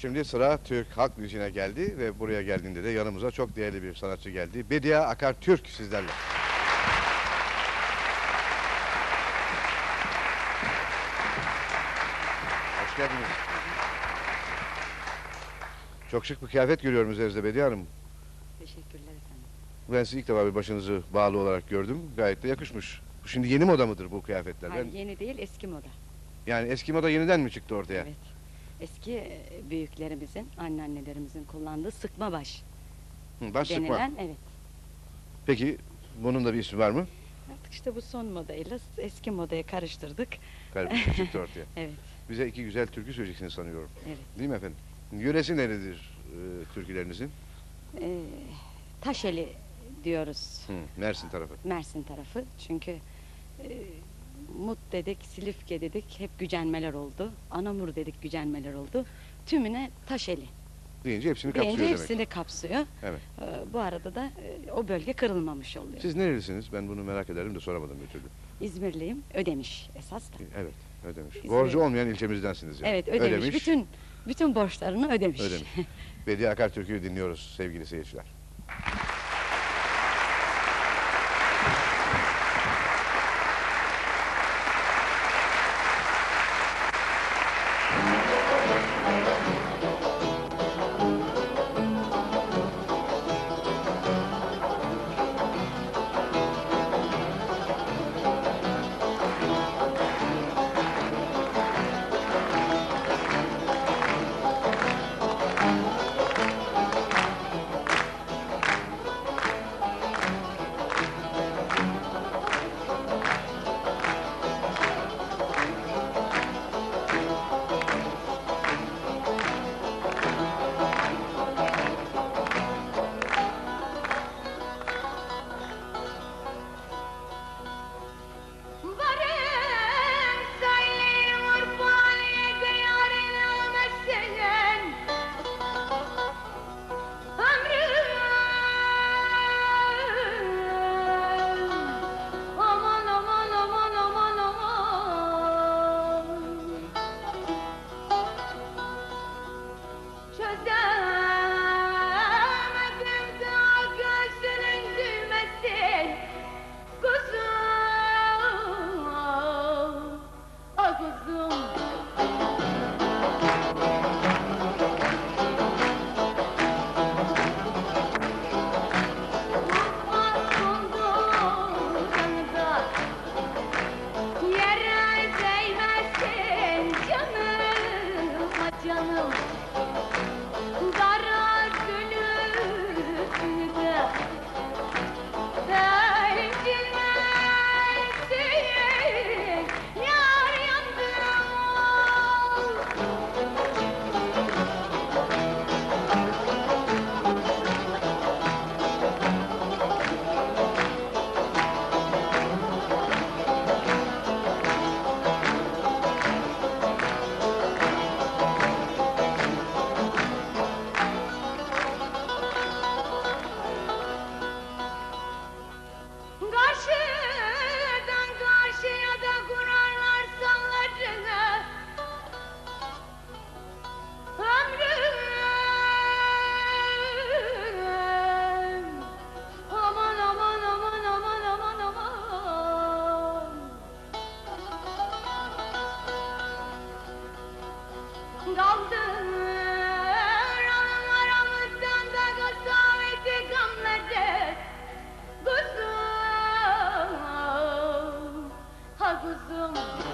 Şimdi sıra Türk halk müziğine geldi ve buraya geldiğinde de yanımıza çok değerli bir sanatçı geldi. Bediye Akar Türk sizlerle. Hoş geldiniz. Çok şık bir kıyafet görüyorum üzerinizde Bediye Hanım. Teşekkürler efendim. Ben sizi ilk defa bir başınızı bağlı olarak gördüm. Gayet de yakışmış. Bu Şimdi yeni moda mıdır bu kıyafetler? Hayır, Ben- yeni değil eski moda. yani eski moda yeniden mi çıktı ortaya? Evet. Eski e, büyüklerimizin, anneannelerimizin kullandığı sıkma baş Hı, baş sıkma. denilen evet. Peki bunun da bir ismi var mı? Artık işte bu son modayla eski modaya karıştırdık. Çıktı ortaya. Evet, Bize iki güzel türkü söyleyeceksiniz sanıyorum. evet. Değil mi efendim? Yöresi neredir e, türkülerinizin? Ee, Taşeli diyoruz Hı, Mersin tarafı. Mersin tarafı. Çünkü e, Mut dedik, Silifke dedik hep gücenmeler oldu. Anamur dedik gücenmeler oldu. Tümüne Taşeli. Deyince hepsini Deyince kapsıyor demek. hepsini kapsıyor. Evet. Ee, bu arada da e, o bölge kırılmamış oluyor. Siz nerelisiniz? Ben bunu merak ederim de soramadım bir türlü. İzmirliyim, Ödemiş esas da. Evet, ödemiş. İzmir. Borcu olmayan ilçemizdensiniz yani. Evet, Ödemiş. Bütün bütün borçlarını ödemiş. Ödemiş. Bediye Akar Türkü'yü dinliyoruz sevgili seyirciler. Kaldır anam aramızdan da kasaveti gamlede. Ha kuzum. Ah,